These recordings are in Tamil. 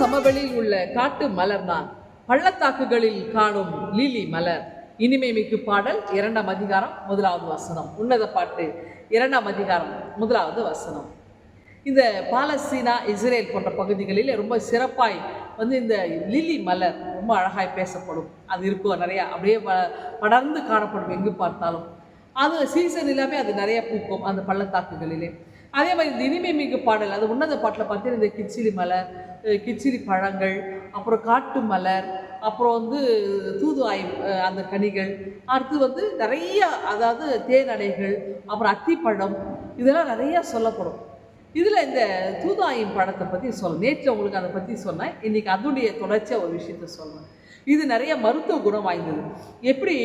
சமவெளியில் உள்ள காட்டு மலர் தான். பள்ளத்தாக்குகளில் காணும் லீலி மலர். இனிமை மிக்க பாடல் இரண்டாம் அதிகாரம் முதலாவது வசனம். உன்னத பாட்டு இரண்டாம் அதிகாரம் முதலாவது வசனம். இந்த பாலஸ்தீனா இஸ்ரேல் போன்ற பகுதிகளில் ரொம்ப சிறப்பாய் வந்து இந்த லில்லி மலர் ரொம்ப அழகாய் பேசப்படும். அது இருக்கும் நிறையா அப்படியே படர்ந்து காணப்படும் எங்கு பார்த்தாலும். அது சீசன் எல்லாமே அது நிறைய பூக்கும் அந்த பள்ளத்தாக்குகளிலே. அதே மாதிரி இந்த இனிமை மிகு பாடல் அது உன்னத பாட்டில் பார்த்தீங்கன்னா இந்த கிச்சிலி மலர் கிச்சிலி பழங்கள் அப்புறம் காட்டு மலர் அப்புறம் வந்து தூதுவாய் அந்த கனிகள் அடுத்து வந்து நிறைய அதாவது தேனடைகள் அப்புறம் அத்திப்பழம் இதெல்லாம் நிறையா சொல்லப்படும். இதில் இந்த தூதாயின் பழத்தை பற்றி சொல்ல நேற்று உங்களுக்கு அதை பற்றி சொன்னேன். இன்றைக்கி அதனுடைய தொடர்ச்சியாக ஒரு விஷயத்த சொல்லுவேன் இது நிறைய மருத்துவ குணம் வாய்ந்தது. எப்படி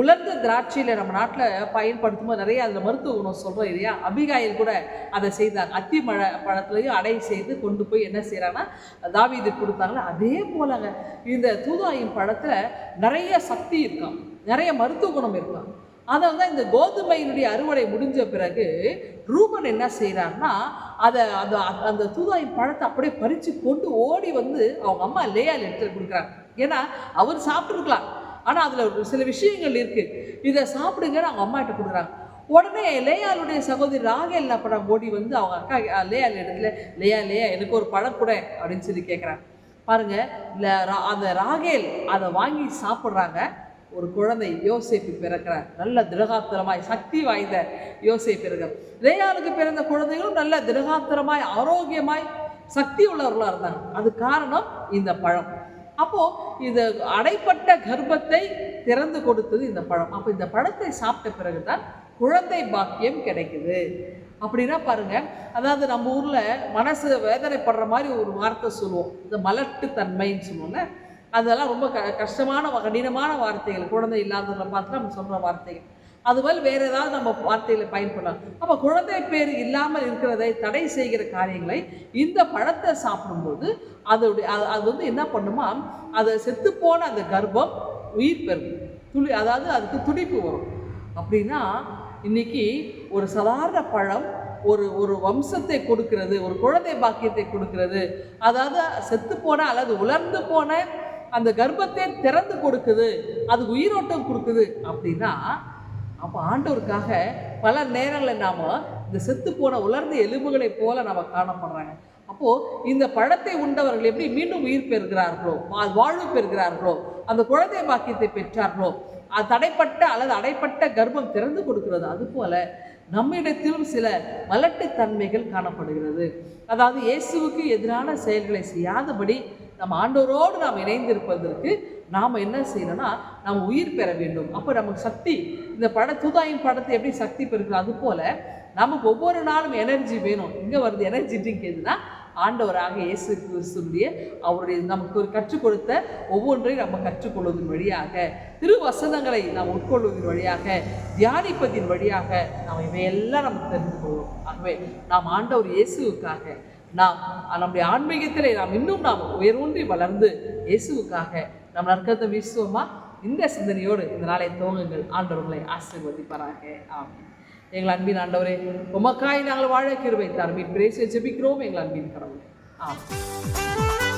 உலர்ந்த திராட்சையில் நம்ம நாட்டில் பயன்படுத்தும் போது நிறைய அதில் மருத்துவ குணம் சொல்கிறோம் இல்லையா? அபிகாயில் கூட அதை செய்தாங்க. அத்தி மழை பழத்துலையும் அடை செய்து கொண்டு போய் என்ன செய்கிறாங்கன்னா இது கொடுத்தாங்களே அதே போலங்க. இந்த தூதாயின் பழத்தில் நிறைய சக்தி இருக்கும். நிறைய மருத்துவ குணம் இருக்கும். அதனால தான் இந்த கோதுமையினுடைய அறுவடை முடிஞ்ச பிறகு ரூபன் என்ன செய்கிறாருன்னா அதை அந்த அந்த தூதாயின் பழத்தை அப்படியே பறித்து கொண்டு ஓடி வந்து அவங்க அம்மா லேயால் எடுத்து கொடுக்குறாங்க. ஏன்னா அவர் சாப்பிட்ருக்கலாம் ஆனால் அதில் ஒரு சில விஷயங்கள் இருக்குது இதை சாப்பிடுங்கன்னு அவங்க அம்மாட்ட கொடுக்குறாங்க. உடனே லேயாளுடைய சகோதரி ராகேல் என்ன ஓடி வந்து அவங்க அக்கா லேயால் இடத்துல லேயா லேயா எனக்கு ஒரு பழம் கூட அப்படின்னு சொல்லி கேட்குறாங்க பாருங்கள் இல்லை ரா- அந்த ராகேல் அதை வாங்கி சாப்பிட்றாங்க. ஒரு குழந்தை யோசிப்பு பிறக்கிறார். நல்ல திருகாத்திரமாய் சக்தி வாய்ந்த யோசேப்பு பிறகு லேயாளுக்கு பிறந்த குழந்தைகளும் நல்ல திருகாத்திரமாய் ஆரோக்கியமாய் சக்தி உள்ளவர்களாக இருந்தாங்க. அது காரணம் இந்த பழம். அப்போது இது அடைப்பட்ட கர்ப்பத்தை திறந்து கொடுத்தது இந்த பழம். அப்போ இந்த பழத்தை சாப்பிட்ட பிறகு தான் குழந்தை பாக்கியம் கிடைக்குது. அப்படின்னா பாருங்க அதாவது நம்ம ஊரில் மனசு வேதனைப்படுற மாதிரி ஒரு வார்த்தை சொல்லுவோம். இந்த மலட்டு தன்மைன்னு சொல்லுவோம்ல. அதெல்லாம் ரொம்ப க கஷ்டமான கடினமான வார்த்தைகள். குழந்தை இல்லாதவங்களை பார்த்து நம்ம சொல்கிற வார்த்தைகள். அதுபோல் வேறு ஏதாவது நம்ம வார்த்தைகளை பயன்படலாம். அப்போ குழந்தை பேர் இல்லாமல் இருக்கிறதை தடை செய்கிற காரியங்களை இந்த பழத்தை சாப்பிடும்போது அதோடைய அது அது வந்து என்ன பண்ணுமா? அதை செத்துப்போன அந்த கர்ப்பம் உயிர் பெறும். துளி அதாவது அதுக்கு துடிப்பு வரும். அப்படின்னா இன்னைக்கு ஒரு சாதாரண பழம் ஒரு ஒரு வம்சத்தை கொடுக்கிறது ஒரு குழந்தை பாக்கியத்தை கொடுக்கிறது. அதாவது செத்து போன அல்லது உலர்ந்து போன அந்த கர்ப்பத்தை திறந்து கொடுக்குது அது உயிரோட்டம் கொடுக்குது அப்படின்னா அப்போ ஆண்டவருக்காக பல நேரங்களில் நாம் இந்த செத்து போன உலர்ந்த எலும்புகளைப் போல நம்ம காணப்படுறாங்க. அப்போது இந்த பழத்தை உண்டவர்கள் எப்படி மீண்டும் உயிர் பெறுகிறார்களோ வாழ்வு பெறுகிறார்களோ அந்த குழந்தை பாக்கியத்தை பெற்றார்களோ அது தடைப்பட்ட அல்லது அடைப்பட்ட கர்ப்பம் திறந்து கொடுக்கிறது அதுபோல நம்மிடத்திலும் சில மலட்டுத்தன்மைகள் காணப்படுகிறது. அதாவது இயேசுவுக்கு எதிரான செயல்களை செய்யாதபடி நம்ம ஆண்டவரோடு நாம் இணைந்திருப்பதற்கு நாம் என்ன செய்யணும்னா நாம் உயிர் பெற வேண்டும். அப்போ நமக்கு சக்தி இந்த பட தூதாயின் படத்தை எப்படி சக்தி பெறுகிறோம் அது போல் நமக்கு ஒவ்வொரு நாளும் எனர்ஜி வேணும். இங்கே வருது எனர்ஜி ட்ரிங்க் எதுனா ஆண்டவராக இயேசு கிறிஸ்துடைய அவருடைய நமக்கு ஒரு கற்றுக் கொடுத்த ஒவ்வொன்றையும் நம்ம கற்றுக்கொள்வதன் வழியாக திருவசனங்களை நாம் உட்கொள்வதன் வழியாக தியானிப்பதின் வழியாக நாம் இவையெல்லாம் நமக்கு தெரிந்து கொள்வோம். ஆகவே நாம் ஆண்டவர் இயேசுவுக்காக நாம் நம்முடைய ஆன்மீகத்திலே நாம் இன்னும் நாம் உயர்வூன்றி வளர்ந்து இயேசுவுக்காக நம் நற்கத்தை வீசுவோமா? இந்த சிந்தனையோடு இந்த நாளை துவங்குங்கள். ஆண்டவர்களை ஆசீர்வதிப்பாராக. ஆம் எங்கள் அன்பின் ஆண்டவரே உமக்காய் நாங்கள் வாழ கிருவை தார் மீன் பிரேசிய ஜெபிக்கிறோம் எங்கள் அன்பின் கடவுளை. ஆமென்.